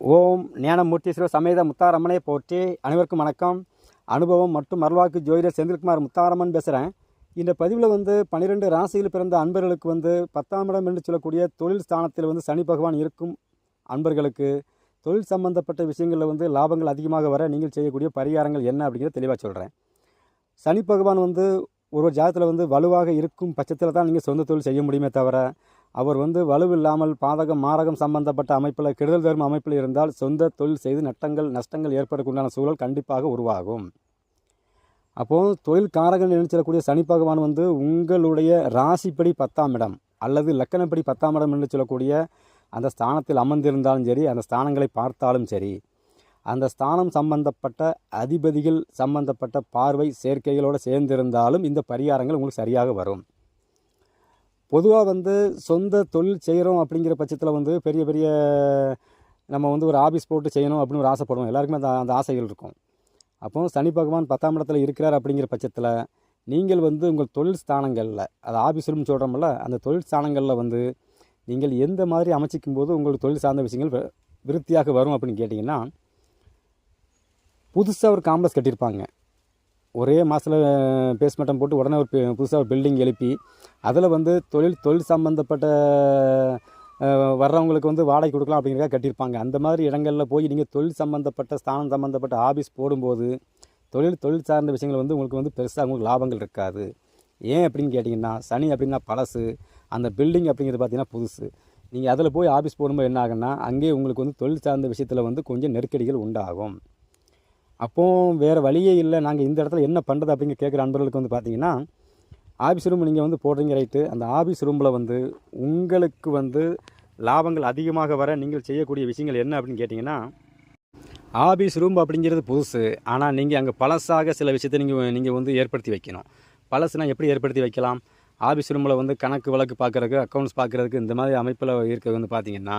ஓம் ஞானமூர்த்தீஸ்வர சமேத முத்தாரம்மனை போற்றி அனைவருக்கும் வணக்கம். அனுபவம் மற்றும் மருள்வாக்கு ஜோதிடர் செந்தில்குமார் முத்தாரம்மன் பேசுகிறேன் இந்த பதிவில் வந்து பன்னிரெண்டு ராசியில் பிறந்த அன்பர்களுக்கு வந்து பத்தாம் இடம் என்று சொல்லக்கூடிய தொழில் ஸ்தானத்தில் வந்து சனி பகவான் இருக்கும் அன்பர்களுக்கு தொழில் சம்பந்தப்பட்ட விஷயங்களில் வந்து லாபங்கள் அதிகமாக வர நீங்கள் செய்யக்கூடிய பரிகாரங்கள் என்ன அப்படிங்கிறத தெளிவாக சொல்கிறேன் சனி பகவான் வந்து ஒரு ஒரு ஜாதத்தில் வந்து வலுவாக இருக்கும் பட்சத்தில் தான் நீங்கள் சொந்த தொழில் செய்ய முடியுமே தவிர அவர் வந்து வலுவில்லாமல் பாதகம் மாரகம் சம்பந்தப்பட்ட அமைப்பில் கெடுதல் தரும் அமைப்பில் இருந்தால் சொந்த தொழில் செய்து நட்டங்கள் நஷ்டங்கள் ஏற்படக்கூடிய சூழல் கண்டிப்பாக உருவாகும். அப்போது தொழில் காரகன் நினைச்சிடக்கூடிய சனி பகவான் வந்து உங்களுடைய ராசிப்படி பத்தாம் இடம் அல்லது லக்கணப்படி பத்தாம் இடம் என்று சொல்லக்கூடிய அந்த ஸ்தானத்தில் அமர்ந்திருந்தாலும் சரி அந்த ஸ்தானங்களை பார்த்தாலும் சரி அந்த ஸ்தானம் சம்பந்தப்பட்ட அதிபதிகள் சம்பந்தப்பட்ட பார்வை சேர்க்கைகளோடு சேர்ந்திருந்தாலும் இந்த பரிகாரங்கள் உங்களுக்கு சரியாக வரும். பொதுவாக வந்து சொந்த தொழில் செய்கிறோம் அப்படிங்கிற பட்சத்தில் வந்து பெரிய பெரிய நம்ம வந்து ஒரு ஆஃபீஸ் போட்டு செய்யணும் அப்படின்னு ஒரு ஆசைப்படுவோம். எல்லாருக்குமே அந்த அந்த ஆசைகள் இருக்கும். அப்போது சனி பகவான் பத்தாம் இடத்துல இருக்கிறார் அப்படிங்கிற பட்சத்தில் நீங்கள் வந்து உங்கள் தொழில் ஸ்தானங்களில் அது ஆஃபீஸ் ரூம் சொல்கிறோம்ல அந்த தொழில் ஸ்தானங்களில் வந்து நீங்கள் எந்த மாதிரி அமைச்சிக்கும் போது உங்களுக்கு தொழில் சார்ந்த விஷயங்கள் விருத்தியாக வரும் அப்படின்னு கேட்டிங்கன்னா புதுசாக ஒரு காம்ப்ளெக்ஸ் கட்டியிருப்பாங்க. ஒரே மாதத்தில் பேஸ்மெண்டம் போட்டு உடனே ஒரு புதுசாக ஒரு பில்டிங் எழுப்பி அதில் வந்து தொழில் தொழில் சம்மந்தப்பட்ட வர்றவங்களுக்கு வந்து வாடகை கொடுக்கலாம் அப்படிங்கிறத கட்டியிருப்பாங்க. அந்த மாதிரி இடங்களில் போய் நீங்கள் தொழில் சம்மந்தப்பட்ட ஸ்தானம் சம்மந்தப்பட்ட ஆஃபீஸ் போடும்போது தொழில் தொழில் சார்ந்த விஷயங்கள் வந்து உங்களுக்கு வந்து பெருசாக உங்களுக்கு லாபங்கள் இருக்காது. ஏன் அப்படின்னு கேட்டிங்கன்னா சனி அப்படின்னா பழசு அந்த பில்டிங் அப்படிங்கிறது பார்த்தீங்கன்னா புதுசு. நீங்கள் அதில் போய் ஆஃபீஸ் போடும்போது என்ன ஆகுன்னா அங்கேயே உங்களுக்கு வந்து தொழில் சார்ந்த விஷயத்தில் வந்து கொஞ்சம் நெருக்கடிகள் உண்டாகும். அப்போது வேறு வழியே இல்லை. நாங்கள் இந்த இடத்துல என்ன பண்ணுறது அப்படிங்க கேட்குற அன்பர்களுக்கு வந்து பார்த்தீங்கன்னா ஆஃபீஸ் ரூம் நீங்கள் வந்து போடுறீங்க ரைட்டு அந்த ஆஃபீஸ் ரூமில் வந்து உங்களுக்கு வந்து லாபங்கள் அதிகமாக வர நீங்கள் செய்யக்கூடிய விஷயங்கள் என்ன அப்படின்னு கேட்டிங்கன்னா ஆஃபீஸ் ரூம் அப்படிங்கிறது புதுசு. ஆனால் நீங்கள் அங்கே பழசாக சில விஷயத்தை நீங்கள் நீங்கள் வந்து ஏற்படுத்தி வைக்கணும். பழசுனா எப்படி ஏற்படுத்தி வைக்கலாம்? ஆஃபீஸ் ரூமில் வந்து கணக்கு வழக்கு பார்க்குறதுக்கு அக்கௌண்ட்ஸ் பார்க்குறதுக்கு இந்த மாதிரி அமைப்பில் இருக்கிறது வந்து பார்த்திங்கன்னா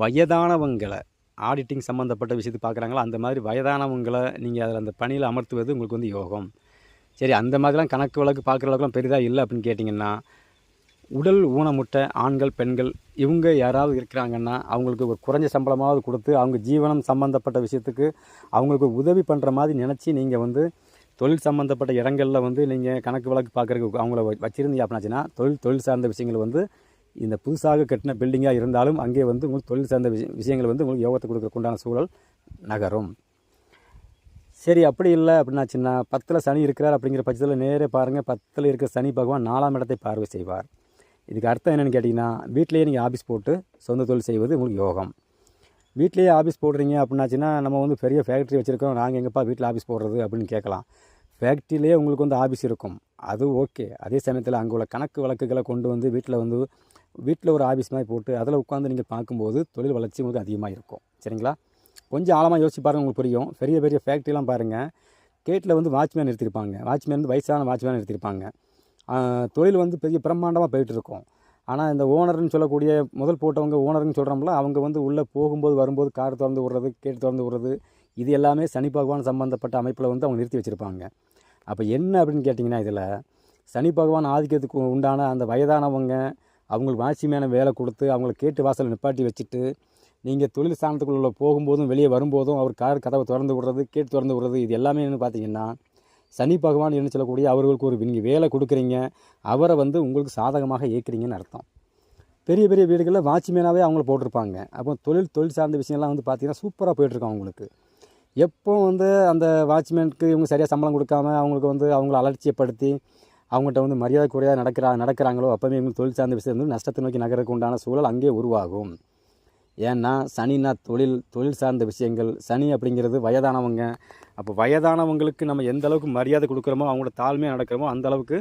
வயதானவங்களை ஆடிட்டிங் சம்மந்தப்பட்ட விஷயத்தை பார்க்குறாங்களா அந்த மாதிரி வயதானவங்களை நீங்கள் அதில் அந்த பணியில் அமர்த்துவது உங்களுக்கு வந்து யோகம். சரி அந்த மாதிரிலாம் கணக்கு வழக்கு பார்க்குற அளவுக்குலாம் பெரிதாக இல்லை அப்படின்னு கேட்டிங்கன்னா உடல் ஊனமுட்ட ஆண்கள் பெண்கள் இவங்க யாராவது இருக்கிறாங்கன்னா அவங்களுக்கு ஒரு குறைஞ்ச சம்பளமாவது கொடுத்து அவங்க ஜீவனம் சம்மந்தப்பட்ட விஷயத்துக்கு அவங்களுக்கு உதவி பண்ணுற மாதிரி நினச்சி நீங்கள் வந்து தொழில் சம்மந்தப்பட்ட இடங்களில் வந்து நீங்கள் கணக்கு வழக்கு பார்க்குறதுக்கு அவங்கள வ- அப்படின்னாச்சுன்னா தொழில் தொழில் சார்ந்த விஷயங்கள் வந்து இந்த புதுசாக கட்டின பில்டிங்காக இருந்தாலும் அங்கே வந்து உங்களுக்கு தொழில் சார்ந்த விஷய விஷயங்கள் வந்து உங்களுக்கு யோகத்தை கொடுக்கறக்குண்டான சூழல் நகரும். சரி அப்படி இல்லை அப்படின்னாச்சுன்னா பத்தில் சனி இருக்கிறார் அப்படிங்கிற பட்சத்தில் நேரே பாருங்கள் பத்தில் இருக்கிற சனி பகவான் நாலாம் இடத்தை பார்வை செய்வார். இதுக்கு அர்த்தம் என்னென்னு கேட்டிங்கன்னா வீட்டிலேயே நீங்கள் ஆஃபீஸ் போட்டு சொந்த தொழில் செய்வது உங்களுக்கு யோகம். வீட்டிலேயே ஆஃபீஸ் போடுறீங்க அப்படின்னாச்சுன்னா நம்ம வந்து பெரிய ஃபேக்ட்ரி வச்சுருக்கோம் நாங்கள் எங்கப்பா வீட்டில் ஆஃபீஸ் போடுறது அப்படின்னு கேட்கலாம். ஃபேக்ட்ரியிலே உங்களுக்கு வந்து ஆஃபீஸ் இருக்கும். அது ஓகே அதே சமயத்தில் அங்கே உள்ள கணக்கு வழக்குகளை கொண்டு வந்து வீட்டில் வந்து வீட்டில் ஒரு ஆஃபீஸ் மாதிரி போட்டு அதில் உட்காந்து நீங்கள் பார்க்கும்போது தொழில் வளர்ச்சி உங்களுக்கு அதிகமாக இருக்கும். சரிங்களா? கொஞ்சம் ஆழமாக யோசிச்சு பாருங்கள் உங்களுக்கு புரியும். பெரிய பெரிய ஃபேக்ட்ரிலாம் பாருங்கள் கேட்டில் வந்து வாட்ச்மேன் நிறுத்திருப்பாங்க. வாட்ச்மேன் வந்து வயசான வாட்ச்மேன் நிறுத்திருப்பாங்க. தொழில் வந்து பெரிய பிரம்மாண்டமாக போயிட்டுருக்கும் ஆனால் இந்த ஓனர்னு சொல்லக்கூடிய முதல் போட்டவங்க ஓனர்னு சொல்கிறோம்ல அவங்க வந்து உள்ளே போகும்போது வரும்போது கார் திறந்து விடுறது கேட்டு திறந்து விடுறது இது எல்லாமே சனி பகவான் சம்பந்தப்பட்ட அமைப்பில் வந்து அவங்க நிறுத்தி வச்சுருப்பாங்க. அப்போ என்ன அப்படின்னு கேட்டிங்கன்னா இதில் சனி பகவான் ஆதிக்கத்துக்கு உண்டான அந்த வயதானவங்க அவங்களுக்கு வாட்சிமேன வேலை கொடுத்து அவங்கள கேட்டு வாசல் நிப்பாட்டி வச்சுட்டு நீங்கள் தொழில் ஸ்தானத்துக்குள்ளே போகும்போதும் வெளியே வரும்போதும் அவர் கார் கதவை திறந்து விடுறது கேட்டு திறந்து விடுறது இது எல்லாமே என்னென்னு பார்த்தீங்கன்னா சனி பகவான் என்ன சொல்லக்கூடிய அவர்களுக்கு ஒரு நீங்கள் வேலை கொடுக்குறீங்க. அவரை வந்து உங்களுக்கு சாதகமாக ஏற்கிறீங்கன்னு அர்த்தம். பெரிய பெரிய வீடுகளில் வாட்ச்மேனாகவே அவங்கள போட்டிருப்பாங்க. அப்போ தொழில் தொழில் சார்ந்த விஷயம்லாம் வந்து பார்த்தீங்கன்னா சூப்பராக போயிட்டுருக்கோம் அவங்களுக்கு. எப்போ வந்து அந்த வாட்ச்மேனுக்கு இவங்க சரியாக சம்பளம் கொடுக்காம அவங்களுக்கு வந்து அவங்கள அலட்சியப்படுத்தி அவங்ககிட்ட வந்து மரியாதை குறையாக நடக்கிறா நடக்கிறாங்களோ அப்போவே இவங்களுக்கு தொழில் சார்ந்த விஷயம் வந்து நஷ்டத்தை நோக்கி நகரக்கு உண்டான சூழல் அங்கே உருவாகும். ஏன்னா சனினா தொழில் தொழில் சார்ந்த விஷயங்கள் சனி அப்படிங்கிறது வயதானவங்க. அப்போ வயதானவங்களுக்கு நம்ம எந்த அளவுக்கு மரியாதை கொடுக்குறோமோ அவங்களோட தாழ்மையாக நடக்கிறோமோ அந்த அளவுக்கு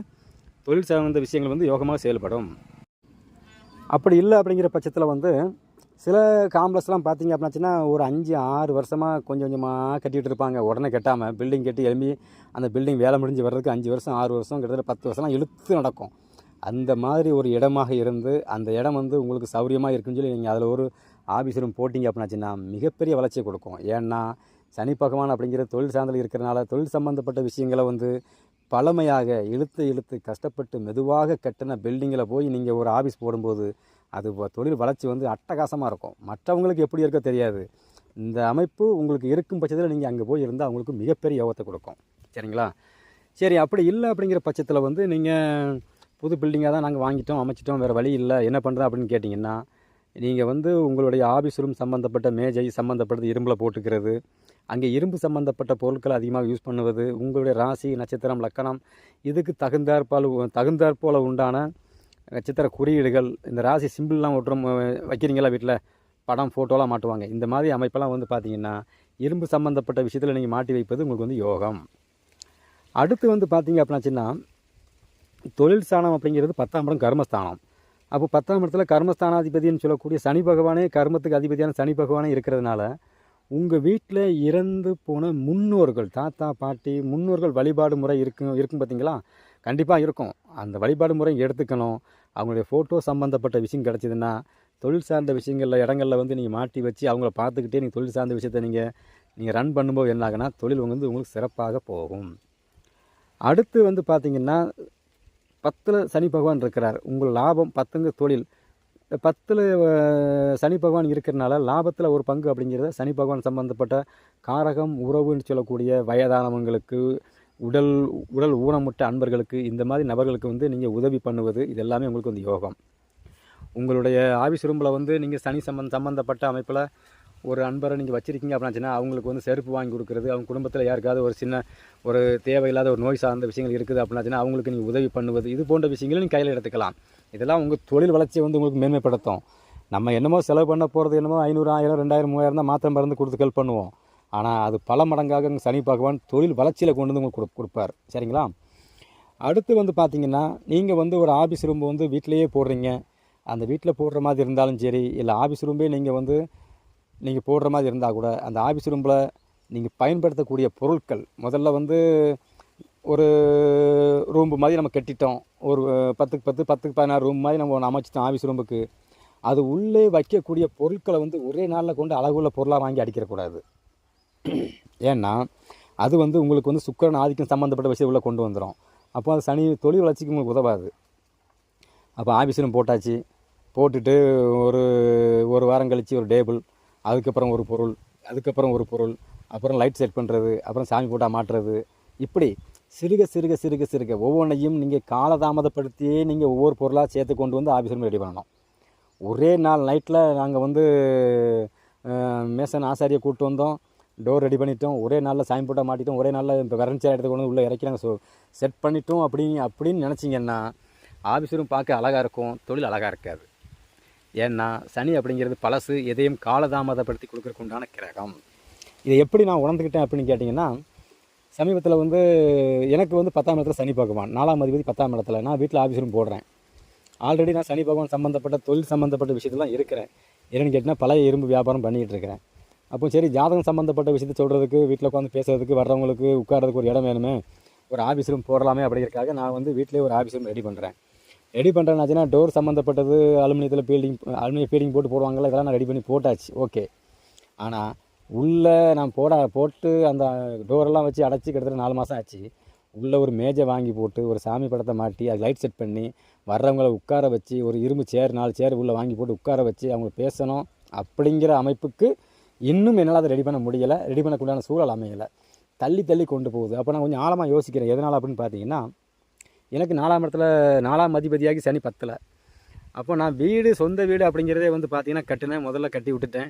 தொழில் சார்ந்த விஷயங்கள் வந்து யோகமாக செயல்படும். அப்படி இல்லை அப்படிங்கிற பட்சத்தில் வந்து சில காம்ப்ளெக்ஸ்லாம் பார்த்தீங்க அப்படின்னாச்சுன்னா ஒரு அஞ்சு ஆறு வருஷமாக கொஞ்சம் கொஞ்சமாக கட்டிகிட்டு இருப்பாங்க. உடனே கட்டாமல் பில்டிங் கட்டி எழும்பி அந்த பில்டிங் வேலை முடிஞ்சு வர்றதுக்கு அஞ்சு வருஷம் ஆறு வருஷம் கிட்டத்தட்ட பத்து வருஷம்லாம் இழுத்து நடக்கும். அந்த மாதிரி ஒரு இடமாக இருந்து அந்த இடம் வந்து உங்களுக்கு சௌரியமாக இருக்குன்னு சொல்லி நீங்கள் அதில் ஒரு ஆஃபீஸ் ரூம் போட்டிங்க அப்படின்னாச்சுன்னா மிகப்பெரிய வளர்ச்சியை கொடுக்கும். ஏன்னா சனி பகவான் அப்படிங்கிற தொழில் சார்ந்தல் இருக்கிறனால தொழில் சம்மந்தப்பட்ட விஷயங்களை வந்து பழமையாக இழுத்து இழுத்து கஷ்டப்பட்டு மெதுவாக கட்டின பில்டிங்கில் போய் நீங்கள் ஒரு ஆஃபீஸ் போடும்போது அது வ- தொழில் வளர்ச்சி வந்து அட்டகாசமாக இருக்கும். மற்றவங்களுக்கு எப்படி இருக்க தெரியாது. இந்த அமைப்பு உங்களுக்கு இருக்கும் பட்சத்தில் நீங்கள் அங்கே போய் இருந்தால் அவங்களுக்கு மிகப்பெரிய யோகத்தை கொடுக்கும். சரிங்களா? சரி அப்படி இல்லை அப்படிங்கிற பட்சத்தில் வந்து நீங்கள் புது பில்டிங்காக தான் நாங்கள் வாங்கிட்டோம் அமைச்சிட்டோம் வேறு வழி இல்லை. என்ன பண்ணுறது அப்படின்னு கேட்டிங்கன்னா நீங்கள் வந்து உங்களுடைய ஆஃபீஸ் ரூம் சம்மந்தப்பட்ட மேஜை சம்மந்தப்பட்டது இரும்பில் போட்டுக்கிறது. அங்கே இரும்பு சம்மந்தப்பட்ட பொருட்களை அதிகமாக யூஸ் பண்ணுவது உங்களுடைய ராசி நட்சத்திரம் லக்கணம் இதுக்கு தகுந்தாற்போல் தகுந்தாற்போல் உண்டான நட்சத்திர குறியீடுகள் இந்த ராசி சிம்பிள்லாம் ஒட்டுறோம் வைக்கிறீங்களா வீட்டில் படம் ஃபோட்டோலாம் மாட்டுவாங்க. இந்த மாதிரி அமைப்பெல்லாம் வந்து பார்த்தீங்கன்னா இரும்பு சம்மந்தப்பட்ட விஷயத்தில் நீங்கள் மாட்டி வைப்பது உங்களுக்கு வந்து யோகம். அடுத்து வந்து பார்த்தீங்க அப்படின்னாச்சுன்னா தொழில் ஸ்தானம் அப்படிங்கிறது பத்தாம் இடம் கர்மஸ்தானம். அப்போ பத்தாம் இடத்துல கர்மஸ்தானாதிபதினு சொல்லக்கூடிய சனி பகவானே கர்மத்துக்கு அதிபதியான சனி பகவானே இருக்கிறதுனால உங்கள் வீட்டில் இறந்து போன முன்னோர்கள் தாத்தா பாட்டி முன்னோர்கள் வழிபாடு முறை இருக்கும் இருக்கும் பார்த்தீங்களா கண்டிப்பாக இருக்கும். அந்த வழிபாடு முறை எடுத்துக்கணும். அவங்களுடைய ஃபோட்டோ சம்மந்தப்பட்ட விஷயம் கிடச்சிதுன்னா தொழில் சார்ந்த விஷயங்களில் இடங்களில் வந்து நீங்கள் மாட்டி வச்சு அவங்கள பார்த்துக்கிட்டே நீங்கள் தொழில் சார்ந்த விஷயத்தை நீங்கள் நீங்கள் ரன் பண்ணும்போது என்னாகனா தொழில் வந்து உங்களுக்கு சிறப்பாக போகும். அடுத்து வந்து பார்த்திங்கன்னா பத்தில் சனி பகவான் இருக்கிறார். உங்கள் லாபம் பத்துங்க தொழில். பத்தில் சனி பகவான் இருக்கிறனால லாபத்தில் ஒரு பங்கு அப்படிங்கிறத சனி பகவான் சம்மந்தப்பட்ட காரகம் உறவுன்னு சொல்லக்கூடிய வயதானவங்களுக்கு உடல் உடல் ஊனமுட்ட அன்பர்களுக்கு இந்த மாதிரி நபர்களுக்கு வந்து நீங்கள் உதவி பண்ணுவது இது எல்லாமே உங்களுக்கு வந்து யோகம். உங்களுடைய ஆபீஸ் ரூமில் வந்து நீங்கள் சனி சம்பந்த சம்மந்தப்பட்ட அமைப்பில் ஒரு அன்பரை நீங்கள் வச்சுருக்கீங்க அப்படின்னாச்சுன்னா அவங்களுக்கு வந்து செருப்பு வாங்கி கொடுக்குறது அவங்க குடும்பத்தில் யாருக்காவது ஒரு சின்ன ஒரு தேவையில்லாத ஒரு நோய் சார்ந்த விஷயங்கள் இருக்குது அப்படின்னாச்சுன்னா அவங்களுக்கு நீங்கள் உதவி பண்ணுவது இது போன்ற விஷயங்களும் நீங்கள் கையில் எடுத்துக்கலாம். இதெல்லாம் உங்கள் தொழில் வளர்ச்சியை வந்து உங்களுக்கு மேன்மைப்படுத்தும். நம்ம என்னமோ செலவு பண்ண போகிறது என்னமோ ஐநூறு ஆயிரம் ரெண்டாயிரம் மூவாயிரம் தான் மாத்திரம் மருந்து கொடுத்து ஹெல்ப் பண்ணுவோம். ஆனால் அது பல மடங்காக சனி பகவான் தொழில் வளர்ச்சியில் கொண்டு வந்து உங்களுக்கு கொடு- கொடுப்பார். சரிங்களா? அடுத்து வந்து பார்த்தீங்கன்னா நீங்கள் வந்து ஒரு ஆஃபீஸ் ரூம் வந்து வீட்டிலையே போடுறீங்க. அந்த வீட்டில் போடுற மாதிரி இருந்தாலும் சரி இல்லை ஆஃபீஸ் ரூம்பே நீங்கள் வந்து நீங்கள் போடுற மாதிரி இருந்தால் கூட அந்த ஆஃபீஸ் ரூமில் நீங்கள் பயன்படுத்தக்கூடிய பொருட்கள் முதல்ல வந்து ஒரு ரூம் மாதிரி நம்ம கட்டிட்டோம். ஒரு பத்துக்கு பத்து பத்துக்கு பதினாறு ரூம் மாதிரி நம்ம ஒன்று அமைச்சிட்டோம் ஆஃபீஸ் ரூமுக்கு அது உள்ளே வைக்கக்கூடிய பொருட்களை வந்து ஒரே நாளில் கொண்டு அழகுள்ள பொருளாக வாங்கி அடிக்கிறக்கூடாது. ஏன்னா அது வந்து உங்களுக்கு வந்து சுக்கரன் ஆதிக்கம் சம்மந்தப்பட்ட விஷயம் உள்ளே கொண்டு வந்துடும் அப்போ அது சனி தொழில் வளர்ச்சிக்கு உங்களுக்கு உதவாது. அப்போ ஆஃபீஸிலும் போட்டாச்சு. போட்டுட்டு ஒரு ஒரு வாரம் கழித்து ஒரு டேபிள் அதுக்கப்புறம் ஒரு பொருள் அதுக்கப்புறம் ஒரு பொருள் அப்புறம் லைட் செட் பண்ணுறது அப்புறம் சாமி போட்டால் மாட்டுறது. இப்படி சிறுக சிறுக சிறுக சிறுக ஒவ்வொன்றையும் நீங்கள் காலதாமதப்படுத்தியே நீங்கள் ஒவ்வொரு பொருளாக சேர்த்து கொண்டு வந்து ஆஃபீஸ் ரெடி பண்ணணும். ஒரே நாள் நைட்டில் நாங்கள் வந்து மேசன் ஆசாரியை கூப்பிட்டு வந்தோம். டோர் ரெடி பண்ணிட்டோம். ஒரே நாளில் சாயம் போட்டால் மாட்டிட்டோம். ஒரே நாளில் இப்போ கரண்ட் எடுத்து கொண்டு வந்து உள்ளே இறக்கிறாங்க. ஸோ செட் பண்ணிட்டோம் அப்படின்னு அப்படின்னு நினச்சிங்கன்னா ஆஃபீஸ் ரூம் பார்க்க அழகாக இருக்கும். தொழில் அழகாக இருக்காது. ஏன்னா சனி அப்படிங்கிறது பழசு எதையும் காலதாமதப்படுத்தி கொடுக்குறக்கு உண்டான கிரகம். இதை எப்படி நான் உணர்ந்துக்கிட்டேன் அப்படின்னு கேட்டிங்கன்னா சமீபத்தில் வந்து எனக்கு வந்து பத்தாம் இடத்துல சனி பகவான் நாலாம் அதிபதி பத்தாம் இடத்துல. நான் வீட்டில் ஆஃபீஸ் ரூம் போடுறேன். ஆல்ரெடி நான் சனி பகவான் சம்மந்தப்பட்ட தொழில் சம்மந்தப்பட்ட விஷயத்தெல்லாம் இருக்கிறேன். என்னென்னு கேட்டிங்கன்னா பழைய இரும்பு வியாபாரம் பண்ணிகிட்டு இருக்கிறேன். அப்போ சரி ஜாதகம் சம்மந்தப்பட்ட விஷயத்த சொல்கிறதுக்கு வீட்டில் உட்காந்து பேசுறதுக்கு வர்றவங்களுக்கு உட்காரதுக்கு ஒரு இடம் வேணுமே ஒரு ஆஃபீஸ் ரூம் போடலாமே அப்படிங்கிறதுக்காக நான் வந்து வீட்டிலே ஒரு ஆஃபீஸ் ரூம் ரெடி பண்ணுறேன் ரெடி பண்ணுறேன்னாச்சுன்னா டோர் சம்மந்தப்பட்டது அலுமினியத்தில் பீல்டிங் அலுமினியம் பீல்டிங் போட்டு போடுவாங்கள்ல இதெல்லாம் நான் ரெடி பண்ணி போட்டாச்சு ஓகே ஆனால் உள்ளே நான் போட போட்டு அந்த டோரெல்லாம் வச்சு அடைச்சி கிட்டத்தட்ட நாலு மாதம் ஆச்சு. உள்ளே ஒரு மேஜை வாங்கி போட்டு ஒரு சாமி படத்தை மாட்டி அது லைட் செட் பண்ணி வர்றவங்கள உட்கார வச்சு ஒரு இரும்பு சேர் நாலு சேர் உள்ளே வாங்கி போட்டு உட்கார வச்சு அவங்க பேசணும் அப்படிங்கிற அமைப்புக்கு இன்னும் என்னால் அதை ரெடி பண்ண முடியலை. ரெடி பண்ணக்குள்ளான சூழல் அமையலை. தள்ளி தள்ளி கொண்டு போகுது. அப்போ நான் கொஞ்சம் ஆழமாக யோசிக்கிறேன். எதனால் அப்படின்னு பார்த்தீங்கன்னா எனக்கு நாலாம் இடத்துல நாலாம் அதிபதியாகி சனி பத்தில். அப்போ நான் வீடு சொந்த வீடு அப்படிங்கிறதே வந்து பார்த்தீங்கன்னா கட்டினேன். முதல்ல கட்டி விட்டுட்டேன்.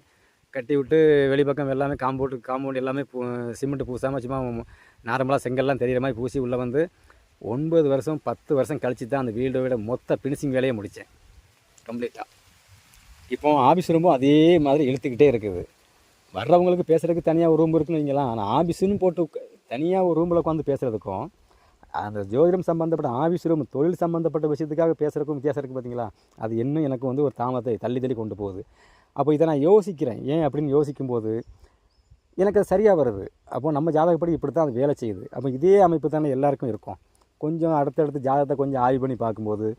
கட்டி விட்டு வெளிப்பக்கம் எல்லாமே காம்பவுண்டு காம்பவுண்ட் எல்லாமே பூ சிமெண்ட் பூசாமல் சும்மா நார்மலாக செங்கல்லாம் தெரியிற மாதிரி பூசி உள்ளே வந்து ஒன்பது வருஷம் பத்து வருஷம் கழிச்சு தான் அந்த வீடோட மொத்த ஃபினிஷிங் வேலையை முடித்தேன் கம்ப்ளீட்டாக இப்போ ஆஃபீஸ் ரூமும் அதே மாதிரி இழுத்துக்கிட்டே இருக்குது. வர்றவங்களுக்கு பேசுகிறதுக்கு தனியாக ஒரு ரூம் இருக்குன்னு வைங்களா ஆனால் ஆஃபீஸுன்னு போட்டு தனியாக ஒரு ரூமில் உட்காந்து பேசுகிறதுக்கும் அந்த ஜோதிடம் சம்மந்தப்பட்ட ஆஃபீஸ் ரூம் தொழில் சம்மந்தப்பட்ட விஷயத்துக்காக பேசுகிறதுக்கும் வித்தியாசம் இருக்குது பார்த்தீங்களா அது இன்னும் எனக்கு வந்து ஒரு தாமதத்தை தள்ளி தள்ளி கொண்டு போகுது. அப்போ இதை நான் யோசிக்கிறேன். ஏன் அப்படின்னு யோசிக்கும்போது எனக்கு அது சரியாக வருது. அப்போ நம்ம ஜாதகப்படி இப்படி தான் அது வேலை செய்யுது. அப்போ இதே அமைப்பு தானே எல்லாருக்கும் இருக்கும். கொஞ்சம் அடுத்தடுத்து ஜாதகத்தை கொஞ்சம் ஆய்வு பண்ணி பார்க்கும்போது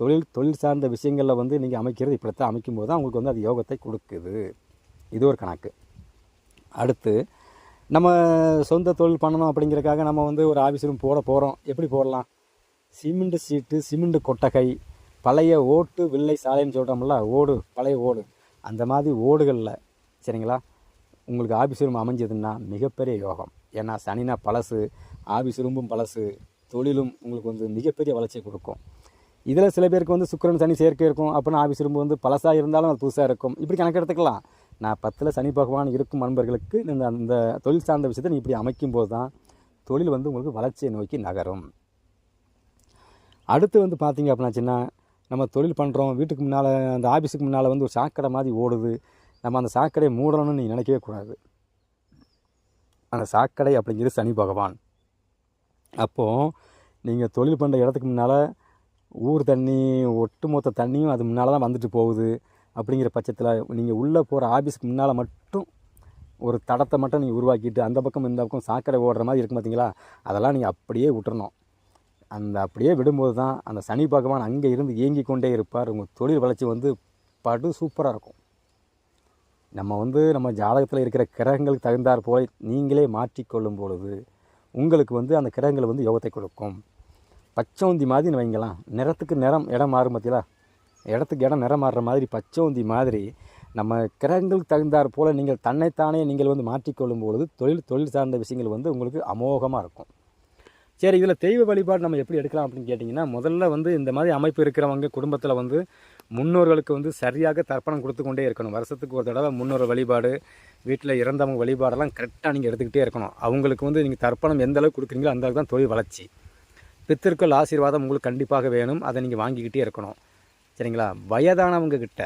தொழில் தொழில் சார்ந்த விஷயங்களில் வந்து நீங்கள் அமைக்கிறது இப்படித்தான் அமைக்கும்போது தான் உங்களுக்கு வந்து அது யோகத்தை கொடுக்குது. இது ஒரு கணக்கு. அடுத்து நம்ம சொந்த தொழில் பண்ணணும் அப்படிங்கிறக்காக நம்ம வந்து ஒரு ஆஃபீஸ் ரூம் போட போகிறோம் எப்படி போடலாம்? சிமெண்ட் சீட்டு சிமெண்ட் கொட்டகை பழைய ஓட்டு வில்லை சாலைன்னு சொல்கிறோம்ல ஓடு பழைய ஓடு. அந்த மாதிரி ஓடுகளில் சரிங்களா? உங்களுக்கு ஆஃபீஸ் ரூம் அமைஞ்சதுன்னா மிகப்பெரிய யோகம். ஏன்னா சனினா பழசு ஆஃபீஸ் ரூமும் பழசு தொழிலும் உங்களுக்கு வந்து மிகப்பெரிய வளர்ச்சியை கொடுக்கும். இதில் சில பேருக்கு வந்து சுக்கரன் சனி சேர்க்கை இருக்கும் அப்படின்னு ஆஃபீஸ் ரூம் வந்து பழசாக இருந்தாலும் அது புதுசாக இருக்கும். இப்படி கணக்கு எடுத்துக்கலாம் நான் பத்தில் சனி பகவான் இருக்கும் நண்பர்களுக்கு இந்த அந்த தொழில் சார்ந்த விஷயத்தை நீ இப்படி அமைக்கும் போது தான் தொழில் வந்து உங்களுக்கு வளர்ச்சியை நோக்கி நகரும். அடுத்து வந்து பார்த்தீங்க அப்படின்னாச்சுன்னா நம்ம தொழில் பண்ணுறோம் வீட்டுக்கு முன்னால் அந்த ஆஃபீஸுக்கு முன்னால் வந்து ஒரு சாக்கடை மாதிரி ஓடுது. நம்ம அந்த சாக்கடையை மூடணும்னு நீ நினைக்கவே கூடாது. அந்த சாக்கடை அப்படிங்கிறது சனி பகவான். அப்போது நீங்கள் தொழில் பண்ணுற இடத்துக்கு முன்னால் ஊர் தண்ணி ஒட்டுமொத்த தண்ணியும் அது முன்னால் தான் வந்துட்டு போகுது. அப்படிங்கிற பட்சத்தில் நீங்கள் உள்ளே போகிற ஆஃபீஸ்க்கு முன்னால் மட்டும் ஒரு தடத்தை மட்டும் நீங்கள் உருவாக்கிட்டு அந்த பக்கம் இந்த பக்கம் சாக்கடை ஓடுற மாதிரி இருக்கும் பார்த்தீங்களா அதெல்லாம் நீங்கள் அப்படியே விட்டுறணும். அந்த அப்படியே விடும்போது தான் அந்த சனி பகவான் அங்கே இருந்து இயங்கி கொண்டே இருப்பார். உங்கள் தொழில் வளர்ச்சி வந்து படு சூப்பராக இருக்கும். நம்ம வந்து நம்ம ஜாதகத்தில் இருக்கிற கிரகங்களுக்கு தகுந்தாற் போல நீங்களே மாற்றிக்கொள்ளும் பொழுது உங்களுக்கு வந்து அந்த கிரகங்கள் வந்து யோகத்தை கொடுக்கும். பச்சோந்தி மாதிரி வைங்கலாம் நிறத்துக்கு நிறம் இடம் மாறும் பார்த்தீங்களா இடத்துக்கு இடம் நிறம் மாறுற மாதிரி பச்சோந்தி மாதிரி நம்ம கிரகங்களுக்கு தகுந்தாற் போல் நீங்கள் தன்னைத்தானே நீங்கள் வந்து மாற்றிக்கொள்ளும் பொழுது தொழில் தொழில் சார்ந்த விஷயங்கள் வந்து உங்களுக்கு அமோகமாக இருக்கும். சரி இதில் தெய்வ வழிபாடு நம்ம எப்படி எடுக்கலாம் அப்படின்னு கேட்டிங்கன்னா முதல்ல வந்து இந்த மாதிரி அமைப்பு இருக்கிறவங்க குடும்பத்தில் வந்து முன்னோர்களுக்கு வந்து சரியாக தர்ப்பணம் கொடுத்து கொண்டே இருக்கணும். வருஷத்துக்கு ஒரு தடவை முன்னோர் வழிபாடு வீட்டில் இறந்தவங்க வழிபாடெல்லாம் கரெக்டாக நீங்கள் எடுத்துக்கிட்டே இருக்கணும். அவங்களுக்கு வந்து நீங்கள் தர்ப்பணம் எந்த அளவுக்கு கொடுக்குறீங்களோ அந்த அளவுக்கு தான் தொழில் வளர்ச்சி. பித்திருக்கள் ஆசீர்வாதம் உங்களுக்கு கண்டிப்பாக வேணும். அதை நீங்கள் வாங்கிக்கிட்டே இருக்கணும். சரிங்களா? வயதானவங்க கிட்ட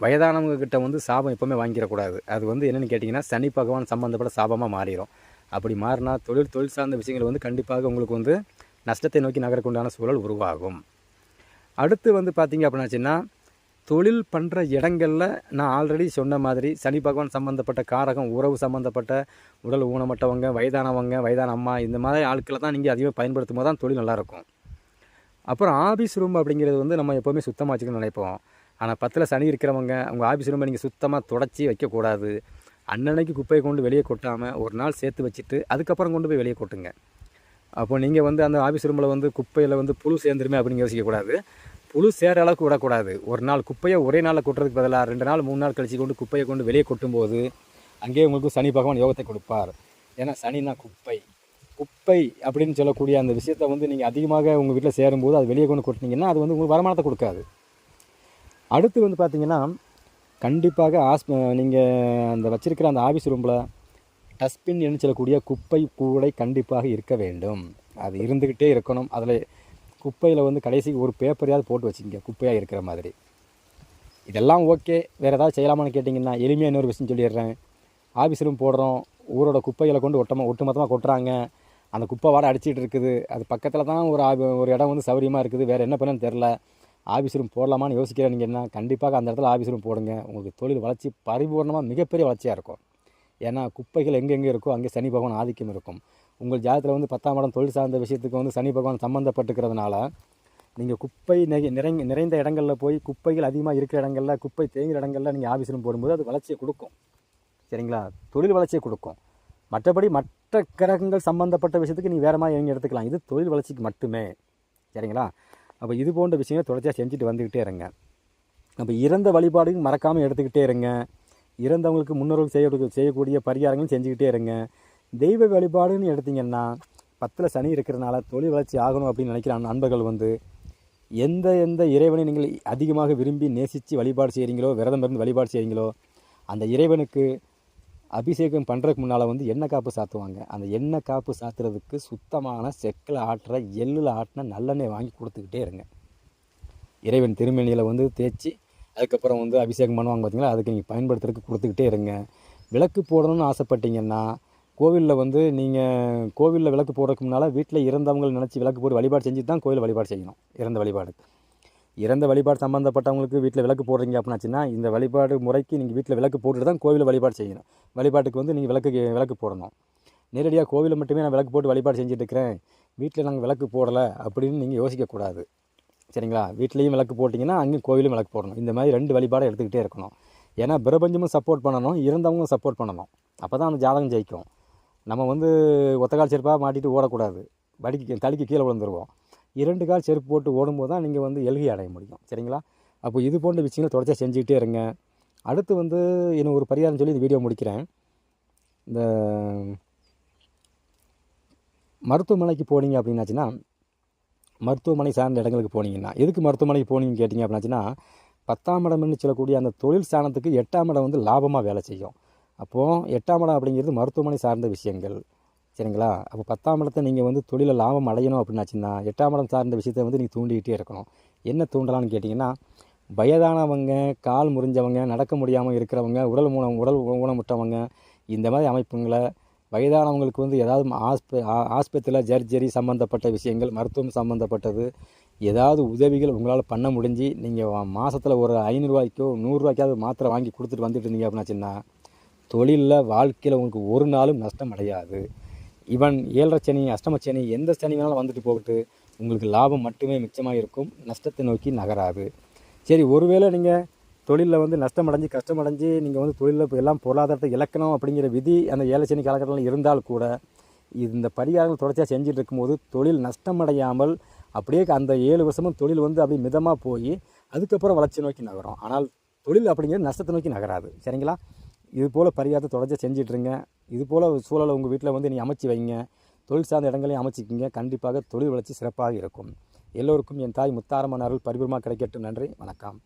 வயதானவங்க கிட்ட வந்து சாபம் எப்போவுமே வாங்கிடக்கூடாது. அது வந்து என்னென்னு கேட்டிங்கன்னா சனி பகவான் சம்மந்தப்பட்ட சாபமாக மாறிடும் அப்படி மாறினா தொழில் தொழில் சார்ந்த விஷயங்கள் வந்து கண்டிப்பாக உங்களுக்கு வந்து நஷ்டத்தை நோக்கி நகரக்குண்டான சூழல் உருவாகும். அடுத்து வந்து பார்த்திங்க அப்படின்னாச்சுன்னா தொழில் பண்ணுற இடங்களில் நான் ஆல்ரெடி சொன்ன மாதிரி சனி பகவான் சம்மந்தப்பட்ட காரகம் உறவு சம்மந்தப்பட்ட உடல் ஊனமட்டவங்க வயதானவங்க வயதான அம்மா இந்த மாதிரி ஆட்களை தான் நீங்கள் அதிகமாக பயன்படுத்தும் போது தான் தொழில் நல்லாயிருக்கும் அப்புறம் ஆஃபீஸ் ரூம் அப்படிங்கிறது வந்து நம்ம எப்போவுமே சுத்தமாக வச்சுக்கணும்னு நினைப்போம். ஆனால் பத்தில் சனி இருக்கிறவங்க அவங்க ஆஃபீஸ் ரூமை நீங்கள் சுத்தமாக தொடச்சி வைக்கக்கூடாது. அன்னன்னைக்கு குப்பையை கொண்டு வெளியே கொட்டாமல் ஒரு நாள் சேர்த்து வச்சுட்டு அதுக்கப்புறம் கொண்டு போய் வெளியே கொட்டுங்க. அப்போ நீங்கள் வந்து அந்த ஆஃபீஸ் ரூமில் வந்து குப்பையில் வந்து புழு சேர்ந்துருமே அப்படின்னு யோசிக்கக்கூடாது. புழு சேர அளவுக்கு விடக்கூடாது. ஒரு நாள் குப்பையை ஒரே நாளில் கொட்டுறதுக்கு பதிலாக ரெண்டு நாள் மூணு நாள் கழிச்சு கொண்டு குப்பையை கொண்டு வெளியே கொட்டும்போது அங்கேயே உங்களுக்கு சனி பகவான் யோகத்தை கொடுப்பார். ஏன்னா சனினா குப்பை. குப்பை அப்படின்னு சொல்லக்கூடிய அந்த விஷயத்தை வந்து நீங்கள் அதிகமாக உங்கள் வீட்டில் சேரும்போது அது வெளியே கொண்டு கொட்டினீங்கன்னா அது வந்து உங்களுக்கு வருமானத்தை கொடுக்காது. அடுத்து வந்து பார்த்தீங்கன்னா கண்டிப்பாக ஆஸ் நீங்கள் அந்த வச்சுருக்கிற அந்த ஆஃபீஸ் ரூமில் டஸ்ட்பின் என்று சொல்லக்கூடிய குப்பை கூடை கண்டிப்பாக இருக்க வேண்டும். அது இருந்துக்கிட்டே இருக்கணும். அதில் குப்பையில் வந்து கடைசிக்கு ஒரு பேப்பரையாவது போட்டு வச்சுக்கங்க. குப்பையாக இருக்கிற மாதிரி. இதெல்லாம் ஓகே வேறு ஏதாவது செய்யலாமான்னு கேட்டிங்கன்னா எளிமையாக இன்னொரு விஷயம் சொல்லிடுறேன். ஆஃபீஸ் ரூம் போடுறோம். ஊரோட குப்பைகளை கொண்டு ஒட்டமாக ஒட்டுமொத்தமாக கொட்டுறாங்க. அந்த குப்பை வாடை அடிச்சிட்டு இருக்குது. அது பக்கத்தில் தான் ஒரு ஒரு இடம் வந்து சௌகரியமாக இருக்குது. வேறு என்ன பண்ணுன்னு தெரில ஆஃபீஸ் ரூம் போடலாமான்னு யோசிக்கிறேன். நீங்கள் என்ன கண்டிப்பாக அந்த இடத்துல ஆஃபீஸ் ரூம் போடுங்க. உங்களுக்கு தொழில் வளர்ச்சி பரிபூர்ணமாக மிகப்பெரிய வளர்ச்சியாக இருக்கும். ஏன்னா குப்பைகள் எங்கெங்கே இருக்கோ அங்கே சனி பகவான் ஆதிக்கம் இருக்கும். உங்கள் ஜாதத்தில் வந்து பத்தாம் இடம் தொழில் சார்ந்த விஷயத்துக்கு வந்து சனி பகவான் சம்மந்தப்பட்டுக்கிறதுனால நீங்கள் குப்பை நிறை நிறைந்த நிறைந்த இடங்களில் போய் குப்பைகள் அதிகமாக இருக்கிற இடங்களில் குப்பை தேங்குகிற இடங்களில் நீங்கள் ஆஃபீஸ் ரூம் போடும்போது அது வளர்ச்சியை கொடுக்கும். சரிங்களா? தொழில் வளர்ச்சியை கொடுக்கும். மற்றபடி மற்ற கிரகங்கள் சம்மந்தப்பட்ட விஷயத்துக்கு நீ வேறு மாதிரி எங்கே எடுத்துக்கலாம். இது தொழில் வளர்ச்சிக்கு மட்டுமே. சரிங்களா? அப்போ இது போன்ற விஷயங்களை தொடர்ச்சியாக செஞ்சுட்டு வந்துக்கிட்டே இருங்க. அப்போ இறந்த வழிபாடுகள் மறக்காமல் எடுத்துக்கிட்டே இருங்க. இறந்தவங்களுக்கு முன்னோர்கள் செய்ய செய்யக்கூடிய பரிகாரங்களும் செஞ்சுக்கிட்டே இருங்க. தெய்வ வழிபாடுன்னு எடுத்தீங்கன்னா பத்தில் சனி இருக்கிறனால தொழில் வளர்ச்சி ஆகணும் அப்படின்னு நினைக்கிற நண்பர்கள் வந்து எந்த எந்த இறைவனை நீங்கள் அதிகமாக விரும்பி நேசித்து வழிபாடு செய்கிறீங்களோ விரதம் இருந்து வழிபாடு செய்கிறீங்களோ அந்த இறைவனுக்கு அபிஷேகம் பண்ணுறதுக்கு முன்னால் வந்து எண்ணெய் காப்பு சாத்துவாங்க. அந்த எண்ணெய் காப்பு சாத்துறதுக்கு சுத்தமான செக்கில் ஆட்டுற எள்ளில் ஆட்டின நல்லெண்ணெய் வாங்கி கொடுத்துக்கிட்டே இருங்க. இறைவன் திருமணியில் வந்து தேய்ச்சி அதுக்கப்புறம் வந்து அபிஷேகம் பண்ணுவாங்க பார்த்தீங்களா அதுக்கு நீங்கள் பயன்படுத்துறதுக்கு கொடுத்துக்கிட்டே இருங்க. விளக்கு போடணும்னு ஆசைப்பட்டீங்கன்னா கோவிலில் வந்து நீங்கள் கோவிலில் விளக்கு போடுறதுக்கு முன்னால் வீட்டில் இறந்தவங்களை நினச்சி விளக்கு போட்டு வழிபாடு செஞ்சு தான் கோவில் வழிபாடு செய்யணும். இறந்த வழிபாடு. இறந்த வழிபாடு சம்மந்தப்பட்டவங்களுக்கு வீட்டில் விளக்கு போடுறீங்க அப்படின்னாச்சுன்னா இந்த வழிபாடு முறைக்கு நீங்கள் வீட்டில் விளக்கு போட்டுட்டு தான் கோவிலில் வழிபாடு செய்யணும். வழிபாட்டுக்கு வந்து நீங்கள் விளக்கு விளக்கு போடணும். நேரடியாக கோவிலில் மட்டுமே நான் விளக்கு போட்டு வழிபாடு செஞ்சுட்டு இருக்கிறேன் வீட்டில் நாங்கள் விளக்கு போடலை அப்படின்னு நீங்கள் யோசிக்கக்கூடாது சரிங்களா? வீட்லேயும் விளக்கு போட்டிங்கன்னா அங்கேயும் கோவிலும் விளக்கு போடணும். இந்த மாதிரி ரெண்டு வழிபாடை எடுத்துக்கிட்டே இருக்கணும். ஏன்னா பிரபஞ்சமும் சப்போர்ட் பண்ணணும் இறந்தவங்களும் சப்போர்ட் பண்ணணும். அப்போ தான் அந்த ஜாதகம் ஜெயிக்கும். நம்ம வந்து ஒத்தக்கால் செருப்பாக மாட்டிட்டு ஓடக்கூடாது. வடிக்கு தலைக்கு கீழே விழுந்துருவோம். இரண்டு கால் செருப்பு போட்டு ஓடும்போது தான் நீங்கள் வந்து எல்கை அடைய முடியும். சரிங்களா? அப்போ இது போன்ற விஷயங்களை தொடர்ச்சியாக செஞ்சுக்கிட்டே இருங்க. அடுத்து வந்து இன்னும் ஒரு பரிகாரம் சொல்லி இந்த வீடியோ முடிக்கிறேன். இந்த மருத்துவமனைக்கு போனீங்க அப்படின்னாச்சுன்னா மருத்துவமனை சார்ந்த இடங்களுக்கு போனீங்கன்னா எதுக்கு மருத்துவமனைக்கு போனீங்கன்னு கேட்டிங்க அப்படின்னாச்சுன்னா பத்தாம் இடம்னு சொல்லக்கூடிய அந்த தொழில் ஸ்தானத்துக்கு எட்டாம் இடம் வந்து லாபமாக வேலை செய்யும். அப்போது எட்டாம் இடம் அப்படிங்கிறது மருத்துவமனை சார்ந்த விஷயங்கள். சரிங்களா? அப்போ பத்தாம் இடத்தை நீங்கள் வந்து தொழிலில் லாபம் அடையணும் அப்படின்னாச்சுன்னா எட்டாம் இடம் சார்ந்த விஷயத்தை வந்து நீங்கள் தூண்டிக்கிட்டே இருக்கணும். என்ன தூண்டலான்னு கேட்டிங்கன்னா வயதானவங்க கால் முறிஞ்சவங்க நடக்க முடியாமல் இருக்கிறவங்க உடல் ஊனம் உடல் ஊனமுட்டவங்க இந்த மாதிரி அமைப்புங்களை வயதானவங்களுக்கு வந்து ஏதாவது ஆஸ்ப ஆஸ்பத்திரியில் ஜர்ஜரி சம்மந்தப்பட்ட விஷயங்கள் மருத்துவம் சம்மந்தப்பட்டது ஏதாவது உதவிகள் உங்களால் பண்ண முடிஞ்சு நீங்கள் மாதத்தில் ஒரு ஐநூறுரூவாய்க்கோ நூறுரூவாய்க்காவது மாத்திரை வாங்கி கொடுத்துட்டு வந்துட்டு இருந்தீங்க அப்படின்னாச்சுன்னா தொழிலில் வாழ்க்கையில் உங்களுக்கு ஒரு நாளும் நஷ்டம் அடையாது. இவன் ஏழரை சனி அஷ்டம சனி எந்த சனி வேணாலும் வந்துட்டு போகட்டு. உங்களுக்கு லாபம் மட்டுமே மிச்சமாக இருக்கும். நஷ்டத்தை நோக்கி நகராது. சரி ஒருவேளை நீங்கள் தொழிலில் வந்து நஷ்டம் அடைஞ்சு கஷ்டம் அடைஞ்சு நீங்கள் வந்து தொழிலில் இப்போ எல்லாம் பொருளாதாரத்தை இழக்கணும் அப்படிங்கிற விதி அந்த ஏழை சனி காலகட்டத்தில் இருந்தால் கூட இந்த பரிகாரங்கள் தொடர்ச்சியாக செஞ்சுட்டு இருக்கும்போது தொழில் நஷ்டம் அடையாமல் அப்படியே அந்த ஏழு வருஷமும் தொழில் வந்து அப்படியே மிதமாக போய் அதுக்கப்புறம் வளர்ச்சி நோக்கி நகரும். ஆனால் தொழில் அப்படிங்கிறது நஷ்டத்தை நோக்கி நகராது. சரிங்களா? இது போல் பரிகாரத்தை தொடர்ச்சி செஞ்சிட்ருங்க. இது போல் சூழலை உங்கள் வீட்டில் வந்து நீ அமைச்சு வைங்க. தொழில் சார்ந்த இடங்களையும் அமைச்சிக்கிங்க. கண்டிப்பாக தொழில் வளர்ச்சி சிறப்பாக இருக்கும். எல்லோருக்கும் என் தாய் முத்தாரமான அருள் பரிபூர்ணமாக கிடைக்கட்டும். நன்றி. வணக்கம்.